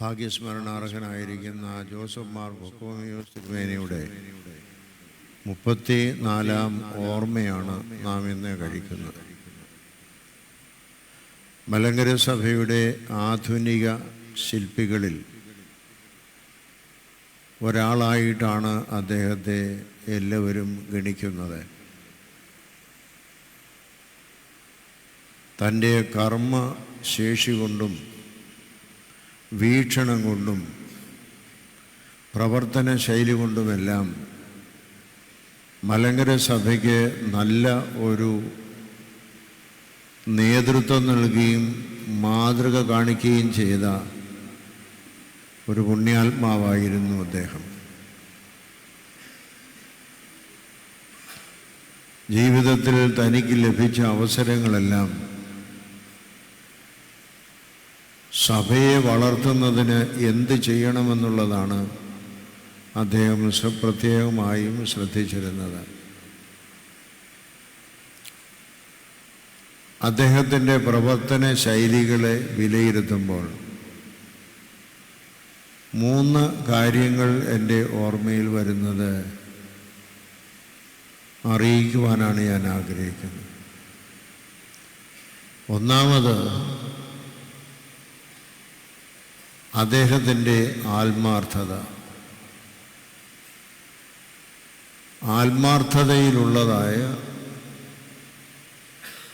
ഭാഗ്യസ്മരണാർഹനായിരിക്കുന്ന Joseph Mar ബൊക്കോമിയോസ് തിരുമേനിയുടെ മുപ്പത്തി നാലാം ഓർമ്മയാണ് നാം ഇന്ന് കഴിക്കുന്നത്. മലങ്കര സഭയുടെ ആധുനിക ശില്പികളിൽ ഒരാളായിട്ടാണ് അദ്ദേഹത്തെ എല്ലാവരും ഗണിക്കുന്നത്. തന്റെ കർമ്മ ശേഷി കൊണ്ടും വീക്ഷണം കൊണ്ടും പ്രവർത്തന ശൈലി കൊണ്ടുമെല്ലാം മലങ്കര സഭയ്ക്ക് നല്ല ഒരു നേതൃത്വം നൽകുകയും മാതൃക കാണിക്കുകയും ചെയ്ത ഒരു പുണ്യാത്മാവായിരുന്നു അദ്ദേഹം. ജീവിതത്തിൽ തനിക്ക് ലഭിച്ച അവസരങ്ങളെല്ലാം സഭയെ വളർത്തുന്നതിന് എന്ത് ചെയ്യണമെന്നുള്ളതാണ് അദ്ദേഹം പ്രത്യേകമായും ശ്രദ്ധിച്ചിരുന്നത്. അദ്ദേഹത്തിന്റെ പ്രവർത്തന ശൈലികളെ വിലയിരുത്തുമ്പോൾ മൂന്ന് കാര്യങ്ങൾ എന്റെ ഓർമ്മയിൽ വരുന്നത് അറിയിക്കുവാനാണ് ഞാൻ ആഗ്രഹിക്കുന്നത്. ഒന്നാമത് അദ്ദേഹത്തിന്റെ ആത്മാർത്ഥത. ആത്മാർത്ഥതയിലുള്ളതായ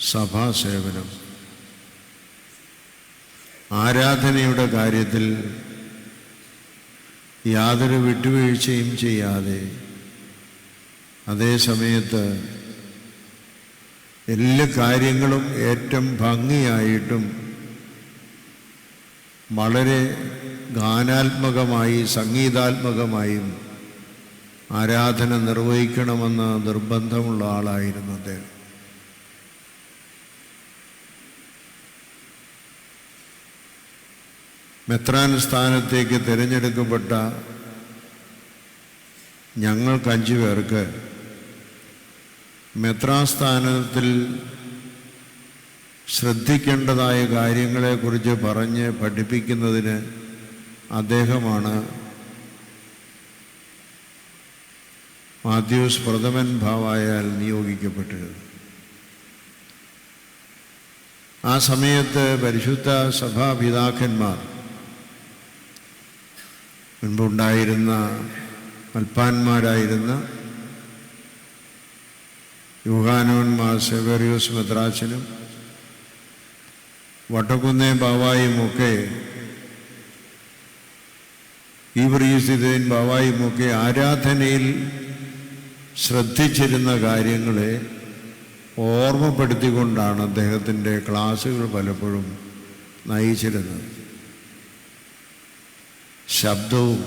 സഭാസേവനം. ആരാധനയുടെ കാര്യത്തിൽ യാതൊരു വിട്ടുവീഴ്ചയും ചെയ്യാതെ അതേ സമയത്ത് എല്ലാ കാര്യങ്ങളും ഏറ്റവും ഭംഗിയായിട്ടും വളരെ ഗാനാത്മകമായി സംഗീതാത്മകമായും ആരാധന നിർവഹിക്കണമെന്ന് നിർബന്ധമുള്ള ആളായിരുന്നു അദ്ദേഹം. മെത്രാൻ സ്ഥാനത്തേക്ക് തിരഞ്ഞെടുക്കപ്പെട്ട ഞങ്ങൾക്ക് അഞ്ചു പേർക്ക് മെത്രാൻ സ്ഥാനത്തിൽ ശ്രദ്ധിക്കേണ്ടതായ കാര്യങ്ങളെക്കുറിച്ച് പറഞ്ഞ് പഠിപ്പിക്കുന്നതിന് അദ്ദേഹമാണ് മാത്യൂസ് പ്രഥമൻ ഭാവായാൽ നിയോഗിക്കപ്പെട്ടിരുന്നത്. ആ സമയത്ത് പരിശുദ്ധ സഭാപിതാക്കന്മാർ മുൻപുണ്ടായിരുന്ന മൽപ്പാന്മാരായിരുന്ന മാ സെവേറിയോസ് മെദ്രാച്ചനും വട്ടക്കുന്നേ ബാവായുമൊക്കെ ഈവറീസിതേൻ ബാവായുമൊക്കെ ആരാധനയിൽ ശ്രദ്ധിച്ചിരുന്ന കാര്യങ്ങളെ ഓർമ്മപ്പെടുത്തിക്കൊണ്ടാണ് അദ്ദേഹത്തിന്റെ ക്ലാസ്സുകൾ പലപ്പോഴും നയിച്ചിരുന്നത്. ശബ്ദവും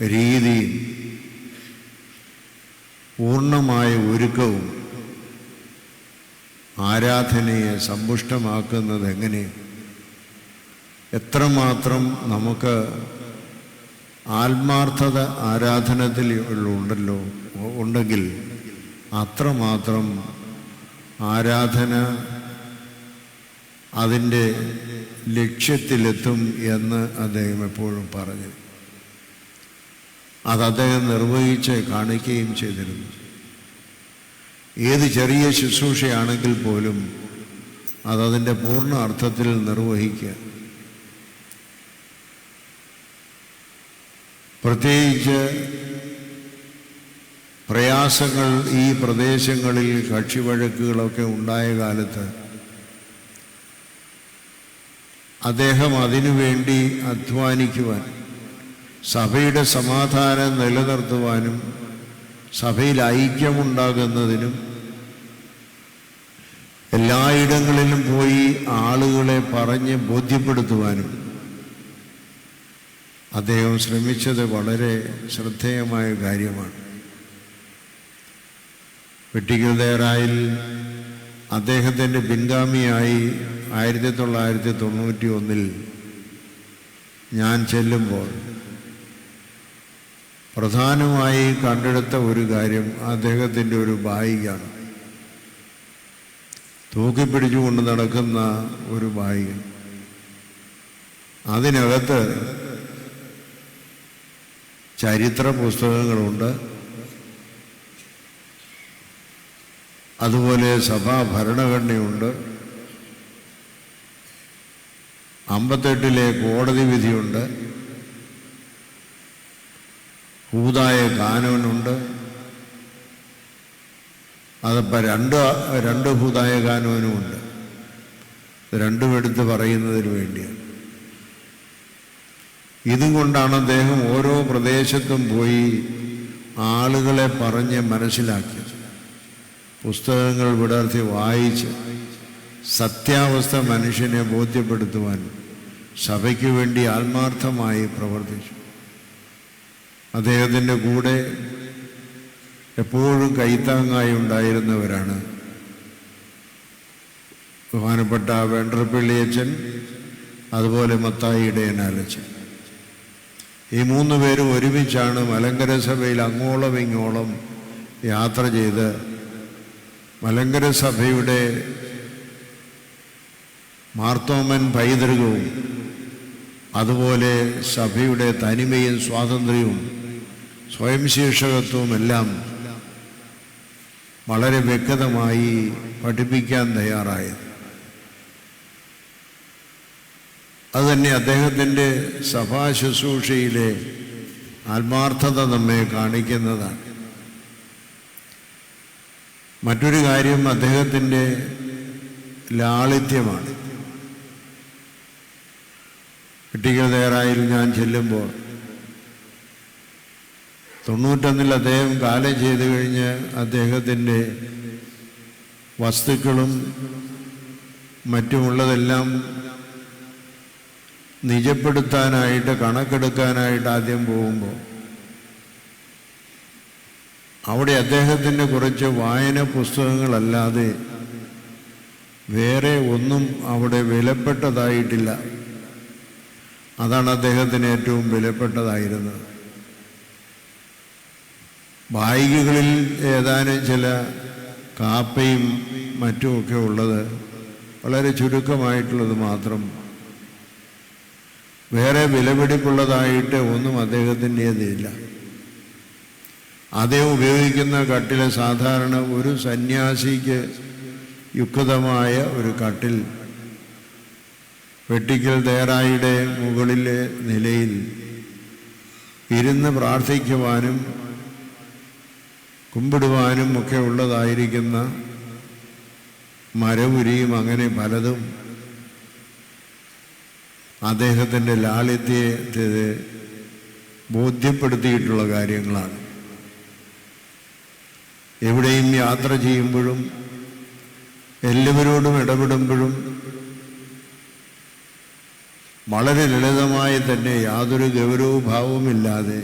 രീതിയും പൂർണമായ ഒരുക്കവും ആരാധനയെ സമ്പുഷ്ടമാക്കുന്നത് എങ്ങനെ? എത്രമാത്രം നമുക്ക് ആത്മാർത്ഥത ആരാധനത്തിൽ ഉണ്ടല്ലോ ഉണ്ടെങ്കിൽ അത്രമാത്രം ആരാധന അതിന്റെ ലക്ഷ്യത്തിലെത്തും എന്ന് അദ്ദേഹം എപ്പോഴും പറഞ്ഞു. അത് അദ്ദേഹം നിർവഹിച്ച് കാണിക്കുകയും ചെയ്തിരുന്നു. ഏത് ചെറിയ ശുശ്രൂഷയാണെങ്കിൽ പോലും അതതിന്റെ പൂർണ അർത്ഥത്തിൽ നിർവഹിക്കുക. പ്രത്യേകിച്ച് പ്രയാസങ്ങൾ ഈ പ്രദേശങ്ങളിൽ കക്ഷിവഴക്കുകളൊക്കെ ഉണ്ടായ കാലത്ത് അദ്ദേഹം അതിനുവേണ്ടി അധ്വാനിക്കുവാൻ സഭയുടെ സമാധാനം നിലനിർത്തുവാനും സഭയിൽ ഐക്യമുണ്ടാകുന്നതിനും എല്ലായിടങ്ങളിലും പോയി ആളുകളെ പറഞ്ഞ് ബോധ്യപ്പെടുത്തുവാനും അദ്ദേഹം ശ്രമിച്ചത് വളരെ ശ്രദ്ധേയമായ കാര്യമാണ്. വെട്ടിക്കൽദേറായിൽ അദ്ദേഹത്തിന്റെ പിൻഗാമിയായി ആയിരത്തി തൊള്ളായിരത്തി തൊണ്ണൂറ്റി ഒന്നിൽ ഞാൻ ചെല്ലുമ്പോൾ പ്രധാനമായി കണ്ടെടുത്ത ഒരു കാര്യം അദ്ദേഹത്തിന്റെ ഒരു ബായികാണ്. തൂക്കിപ്പിടിച്ചുകൊണ്ട് നടക്കുന്ന ഒരു ബായിക അതിനകത്ത് ചരിത്ര പുസ്തകങ്ങളുണ്ട് അതുപോലെ സഭാ ഭരണഘടനയുണ്ട് അമ്പത്തെട്ടിലെ കോടതി വിധിയുണ്ട്. ഹൂതായ ഗാനവനുണ്ട്. അതപ്പോൾ രണ്ട് രണ്ട് ഭൂതായ ഗാനവനുമുണ്ട്. രണ്ടും എടുത്ത് പറയുന്നതിന് വേണ്ടിയാണ്. ഇതും കൊണ്ടാണ് അദ്ദേഹം ഓരോ പ്രദേശത്തും പോയി ആളുകളെ പറഞ്ഞ് മനസ്സിലാക്കിയത്. പുസ്തകങ്ങൾ വിടർത്തി വായിച്ച് സത്യാവസ്ഥ മനുഷ്യനെ ബോധ്യപ്പെടുത്തുവാൻ സഭയ്ക്ക് വേണ്ടി ആത്മാർത്ഥമായി പ്രവർത്തിച്ചു. അദ്ദേഹത്തിന്റെ കൂടെ എപ്പോഴും കൈത്താങ്ങായി ഉണ്ടായിരുന്നവരാണ്. ബഹുമാനപ്പെട്ട വെണ്ടർപ്പിള്ളിയച്ചൻ അതുപോലെ മത്തായി ഇടയനാലച്ചൻ ഈ മൂന്ന് പേരും ഒരുമിച്ചാണ് മലങ്കര സഭയിൽ അങ്ങോളം ഇങ്ങോളം യാത്ര ചെയ്ത് മലങ്കര സഭയുടെ മാർത്തോമൻ പൈതൃകവും അതുപോലെ സഭയുടെ തനിമയും സ്വാതന്ത്ര്യവും സ്വയം ശീർഷകത്വവും എല്ലാം വളരെ വ്യക്തമായി പഠിപ്പിക്കാൻ തയ്യാറായത്. അതുതന്നെ അദ്ദേഹത്തിന്റെ സഭാ ശുശ്രൂഷയിലെ ആത്മാർത്ഥത നമ്മെ കാണിക്കുന്നതാണ്. മറ്റൊരു കാര്യം അദ്ദേഹത്തിന്റെ ലാളിത്യമാണ്. കുട്ടികൾ തയ്യാറായാലും ഞാൻ ചെല്ലുമ്പോൾ തൊണ്ണൂറ്റൊന്നിൽ അദ്ദേഹം കാലം ചെയ്തു കഴിഞ്ഞ് അദ്ദേഹത്തിന്റെ വസ്തുക്കളും മറ്റുമുള്ളതെല്ലാം നിജപ്പെടുത്താനായിട്ട് കണക്കെടുക്കാനായിട്ട് ആദ്യം പോകുമ്പോൾ അവിടെ അദ്ദേഹത്തിന്റെ കുറച്ച് വായന പുസ്തകങ്ങളല്ലാതെ വേറെ ഒന്നും അവിടെ വിലപ്പെട്ടതായിട്ടില്ല. അതാണ് അദ്ദേഹത്തിന് ഏറ്റവും വിലപ്പെട്ടതായിരുന്നത്. ബായികകളിൽ ഏതാനും ചില കാപ്പയും മറ്റുമൊക്കെ ഉള്ളത് വളരെ ചുരുക്കമായിട്ടുള്ളത് മാത്രം. വേറെ വിലപിടിപ്പുള്ളതായിട്ട് ഒന്നും അദ്ദേഹത്തിന്റേതില്ല. അതേ ഉപയോഗിക്കുന്ന കട്ടിൽ സാധാരണ ഒരു സന്യാസിക്ക് യുക്തമായ ഒരു കട്ടിൽ. വെട്ടിക്കൽ തേറായിയുടെ മുകളിലെ നിലയിൽ ഇരുന്ന് പ്രാർത്ഥിക്കുവാനും കുമ്പിടുവാനും ഒക്കെ ഉള്ളതായിരിക്കുന്ന മരവുരിയും അങ്ങനെ പലതും അദ്ദേഹത്തിന്റെ ലാളിത്യത്തെ ബോധ്യപ്പെടുത്തിയിട്ടുള്ള കാര്യങ്ങളാണ്. എവിടെയും യാത്ര ചെയ്യുമ്പോഴും എല്ലാവരോടും ഇടപെടുമ്പോഴും വളരെ ലളിതമായി തന്നെ യാതൊരു ഗൗരവഭാവവുമില്ലാതെ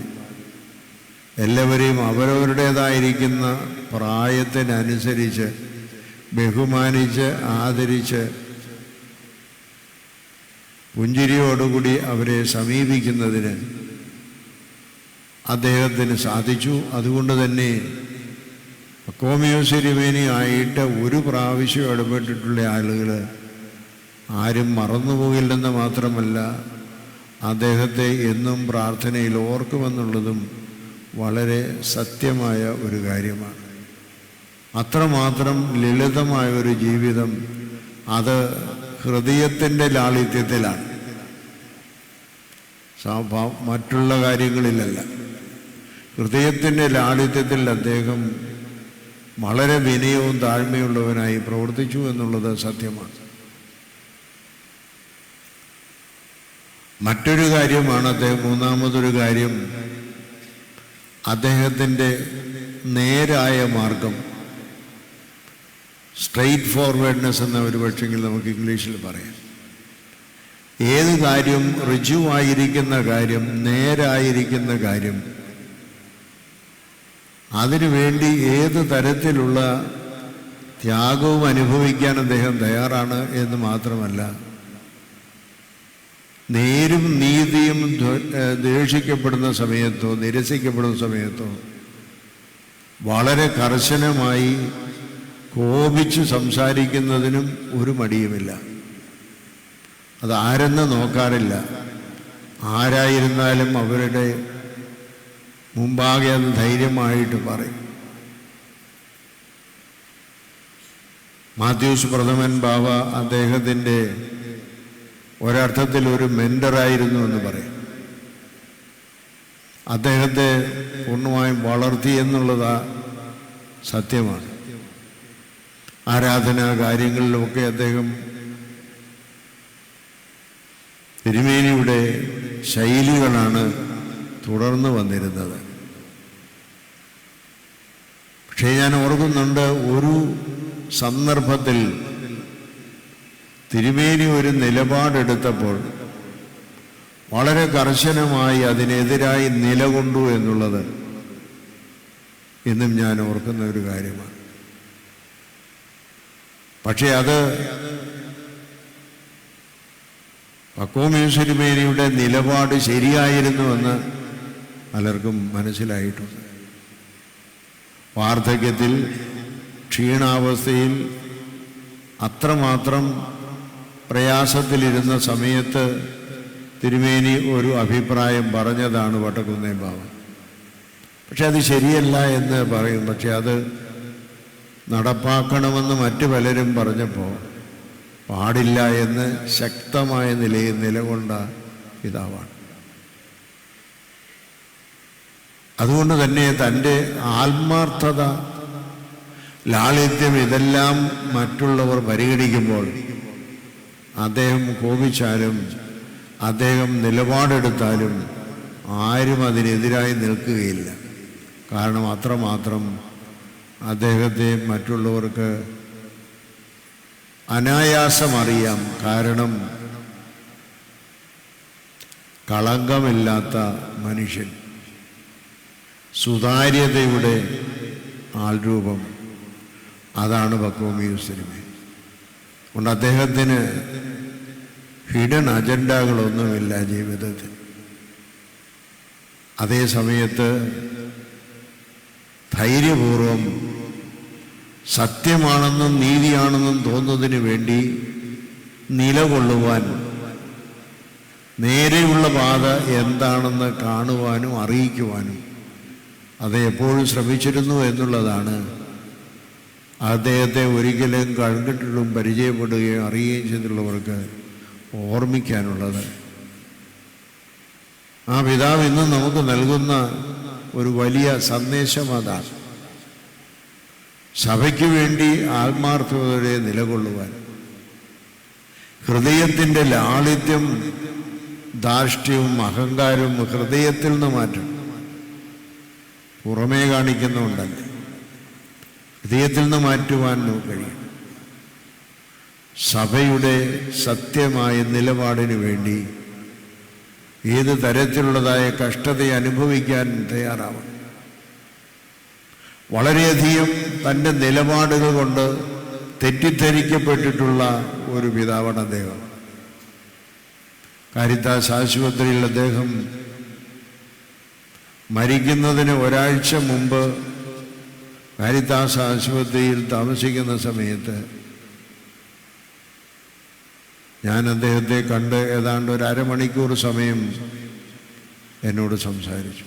എല്ലാവരെയും അവരവരുടേതായിരിക്കുന്ന പ്രായത്തിനനുസരിച്ച് ബഹുമാനിച്ച് ആദരിച്ച് പുഞ്ചിരിയോടുകൂടി അവരെ സമീപിക്കുന്നതിന് അദ്ദേഹത്തിന് സാധിച്ചു. അതുകൊണ്ട് തന്നെ കോമിയോസിരിവേനി ആയിട്ട് ഒരു പ്രാവശ്യം ഇടപെട്ടിട്ടുള്ള ആളുകൾ ആരും മറന്നുപോകില്ലെന്ന് മാത്രമല്ല അദ്ദേഹത്തെ എന്നും പ്രാർത്ഥനയിൽ ഓർക്കുമെന്നുള്ളതും വളരെ സത്യമായ ഒരു കാര്യമാണ്. അത്രമാത്രം ലളിതമായ ഒരു ജീവിതം അത് ഹൃദയത്തിന്റെ ലാളിത്യത്തിലാണ്. മറ്റുള്ള കാര്യങ്ങളിലല്ല. ഹൃദയത്തിന്റെ ലാളിത്യത്തിൽ അദ്ദേഹം വളരെ വിനയവും താഴ്മയുള്ളവനായി പ്രവർത്തിച്ചു എന്നുള്ളത് സത്യമാണ്. മറ്റൊരു കാര്യമാണ് അദ്ദേഹം മൂന്നാമതൊരു കാര്യം അദ്ദേഹത്തിന്റെ നേരായ മാർഗം. സ്ട്രെയിറ്റ് ഫോർവേഡ്നെസ് എന്ന ഒരു പക്ഷെങ്കിൽ നമുക്ക് ഇംഗ്ലീഷിൽ പറയാം. ഏത് കാര്യം ഋജുവായിരിക്കുന്ന കാര്യം നേരായിരിക്കുന്ന കാര്യം അതിനുവേണ്ടി ഏത് തരത്തിലുള്ള ത്യാഗവും അനുഭവിക്കാൻ അദ്ദേഹം തയ്യാറാണ് എന്ന് മാത്രമല്ല നേരും നീതിയും ദേഷിക്കപ്പെടുന്ന സമയത്തോ നിരസിക്കപ്പെടുന്ന സമയത്തോ വളരെ കർശനമായി കോപിച്ച് സംസാരിക്കുന്നതിനും ഒരു മടിയുമില്ല. അതാരെന്ന് നോക്കാറില്ല. ആരായിരുന്നാലും അവരുടെ മുമ്പാകെ അത് ധൈര്യമായിട്ട് പറയും. മാത്യൂസ് പ്രഥമൻ ബാബ അദ്ദേഹത്തിന്റെ ഒരർത്ഥത്തിൽ ഒരു മെന്ററായിരുന്നു എന്ന് പറയാം. അദ്ദേഹത്തെ പൂർണമായും വളർത്തി എന്നുള്ളത് സത്യമാണ്. ആരാധനാ കാര്യങ്ങളിലുമൊക്കെ അദ്ദേഹം തിരുമേനിയുടെ ശൈലികളാണ് തുടർന്ന് വന്നിരുന്നത്. പക്ഷേ ഞാൻ ഓർക്കുന്നുണ്ട് ഒരു സന്ദർഭത്തിൽ തിരുമേനി ഒരു നിലപാടെടുത്തപ്പോൾ വളരെ കർശനമായി അതിനെതിരായി നിലകൊണ്ടു എന്നുള്ളത് എന്നും ഞാൻ ഓർക്കുന്ന ഒരു കാര്യമാണ്. പക്ഷേ അത് പക്കോമേശ്വരിമേനിയുടെ നിലപാട് ശരിയായിരുന്നു എന്ന് പലർക്കും മനസ്സിലായിട്ടുണ്ട്. വാർദ്ധക്യത്തിൽ ക്ഷീണാവസ്ഥയിൽ അത്രമാത്രം പ്രയാസത്തിലിരുന്ന സമയത്ത് തിരുമേനി ഒരു അഭിപ്രായം പറഞ്ഞതാണ് വട്ടക്കുന്നേ ബാബൻ പക്ഷെ അത് ശരിയല്ല എന്ന് പറയും. പക്ഷെ അത് നടപ്പാക്കണമെന്ന് മറ്റു പലരും പറഞ്ഞപ്പോൾ പാടില്ല എന്ന് ശക്തമായ നിലയിൽ നിലകൊണ്ട പിതാവാണ്. അതുകൊണ്ട് തന്നെ തന്റെ ആത്മാർത്ഥത ലാളിത്യം ഇതെല്ലാം മറ്റുള്ളവർ പരിഗണിക്കുമ്പോൾ അദ്ദേഹം കോപിച്ചാലും അദ്ദേഹം നിലപാടെടുത്താലും ആരും അതിനെതിരായി നിൽക്കുകയില്ല. കാരണം അത്രമാത്രം അദ്ദേഹത്തെ മറ്റുള്ളവർക്ക് അനായാസമറിയാം. കാരണം കളങ്കമില്ലാത്ത മനുഷ്യൻ. സുതാര്യതയുടെ ആൾരൂപം. അതാണ് ബക്കോമിയൂസിനിമേ അതുകൊണ്ട് അദ്ദേഹത്തിന് ഹിഡൻ അജണ്ടകളൊന്നുമില്ല ജീവിതത്തിൽ. അതേ സമയത്ത് ധൈര്യപൂർവം സത്യമാണെന്നും നീതിയാണെന്നും തോന്നുന്നതിന് വേണ്ടി നിലകൊള്ളുവാൻ നേരെയുള്ള പാത എന്താണെന്ന് കാണുവാനും അറിയിക്കുവാനും അത് എപ്പോഴും ശ്രമിച്ചിരുന്നു എന്നുള്ളതാണ് അദ്ദേഹത്തെ ഒരിക്കലും കണ്ടിട്ടും പരിചയപ്പെടുകയും അറിയുകയും ചെയ്തിട്ടുള്ളവർക്ക് ഓർമ്മിക്കാനുള്ളത്. ആ പിതാവ് ഇന്ന് നമുക്ക് നൽകുന്ന ഒരു വലിയ സന്ദേശം അതാണ് സഭയ്ക്ക് വേണ്ടി ആത്മാർത്ഥതയെ നിലകൊള്ളുവാൻ. ഹൃദയത്തിന്റെ ലാളിത്യം ധാർഷ്ട്യവും അഹങ്കാരവും ഹൃദയത്തിൽ നിന്ന് മാറ്റണം പുറമേ കാണിക്കുന്നുണ്ടല്ലേ ഹൃദയത്തിൽ നിന്ന് മാറ്റുവാൻ നമുക്ക് കഴിയും. സഭയുടെ സത്യമായ നിലപാടിന് വേണ്ടി ഏത് തരത്തിലുള്ളതായ കഷ്ടതയെ അനുഭവിക്കാൻ തയ്യാറാവണം. വളരെയധികം തന്റെ നിലപാടുകൾ കൊണ്ട് തെറ്റിദ്ധരിക്കപ്പെട്ടിട്ടുള്ള ഒരു പിതാവാണ് അദ്ദേഹം. കാരിത്താസ് ആശുപത്രിയിൽ അദ്ദേഹം മരിക്കുന്നതിന് ഒരാഴ്ച മുമ്പ് കാരിത്താസ് ആശുപത്രിയിൽ താമസിക്കുന്ന സമയത്ത് ഞാൻ അദ്ദേഹത്തെ കണ്ട് ഏതാണ്ട് ഒരു അരമണിക്കൂർ സമയം എന്നോട് സംസാരിച്ചു.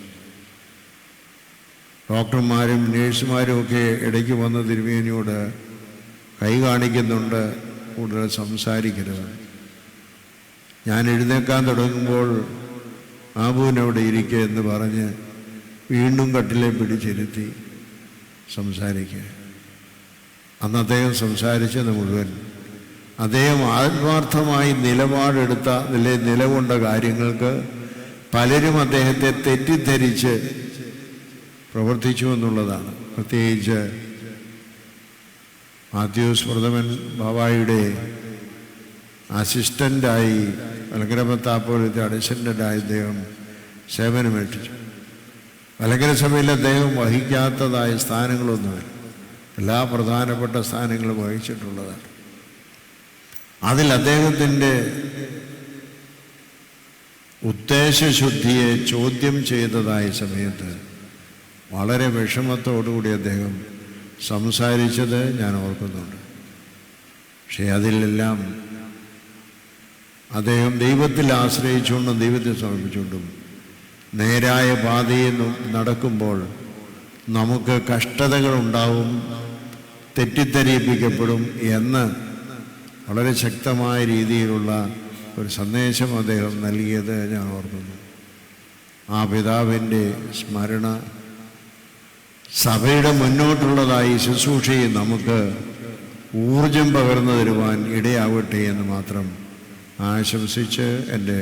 ഡോക്ടർമാരും നേഴ്സുമാരും ഒക്കെ ഇടയ്ക്ക് വന്ന തിരുമേനിയോട് കൈ കാണിക്കുന്നുണ്ട് കൂടുതൽ സംസാരിക്കരുത്. ഞാൻ എഴുന്നേക്കാൻ തുടങ്ങുമ്പോൾ ആബുവിനവിടെ ഇരിക്കുക എന്ന് പറഞ്ഞ് വീണ്ടും കട്ടിലെ പിടിച്ചിരുത്തി. സംസാരിക്കുക. അന്ന് അദ്ദേഹം സംസാരിച്ചത് മുഴുവൻ. അദ്ദേഹം ആത്മാർത്ഥമായി നിലപാടെടുത്ത നില നിലകൊണ്ട കാര്യങ്ങൾക്ക് പലരും അദ്ദേഹത്തെ തെറ്റിദ്ധരിച്ച് പ്രവർത്തിച്ചു എന്നുള്ളതാണ് പ്രത്യേകിച്ച് മാത്യൂസ് പ്രഥമൻ ബാബായുടെ അസിസ്റ്റന്റായി മലങ്കരമത്താപ്പോലത്തെ അസിസ്റ്റന്റായി അദ്ദേഹം സേവനമേൽപ്പിച്ചു. മലങ്കര അദ്ദേഹം വഹിക്കാത്തതായ സ്ഥാനങ്ങളൊന്നുമില്ല. എല്ലാ പ്രധാനപ്പെട്ട സ്ഥാനങ്ങളും വഹിച്ചിട്ടുള്ളതാണ്. അതിൽ അദ്ദേഹത്തിന്റെ ഉദ്ദേശശുദ്ധിയെ ചോദ്യം ചെയ്തതായ സമയത്ത് വളരെ വിഷമത്തോടുകൂടി അദ്ദേഹം സംസാരിച്ചത് ഞാൻ ഓർക്കുന്നുണ്ട്. പക്ഷേ അതിലെല്ലാം അദ്ദേഹം ദൈവത്തിൽ ആശ്രയിച്ചുകൊണ്ടും ദൈവത്തെ സമർപ്പിച്ചുകൊണ്ടും നേരായ പാതയിൽ നടക്കുമ്പോൾ നമുക്ക് കഷ്ടതകളുണ്ടാവും തെറ്റിദ്ധരിപ്പിക്കപ്പെടും എന്ന് വളരെ ശക്തമായ രീതിയിലുള്ള ഒരു സന്ദേശം അദ്ദേഹം നൽകിയത് ഞാൻ ഓർക്കുന്നു. ആ പിതാവിന്റെ സ്മരണ സഭയുടെ മുന്നോട്ടുള്ളതായി ശുശ്രൂഷയെ നമുക്ക് ഊർജം പകർന്നു തരുവാൻ ഇടയാവട്ടെ എന്ന് മാത്രം ആശംസിച്ച് എന്റെ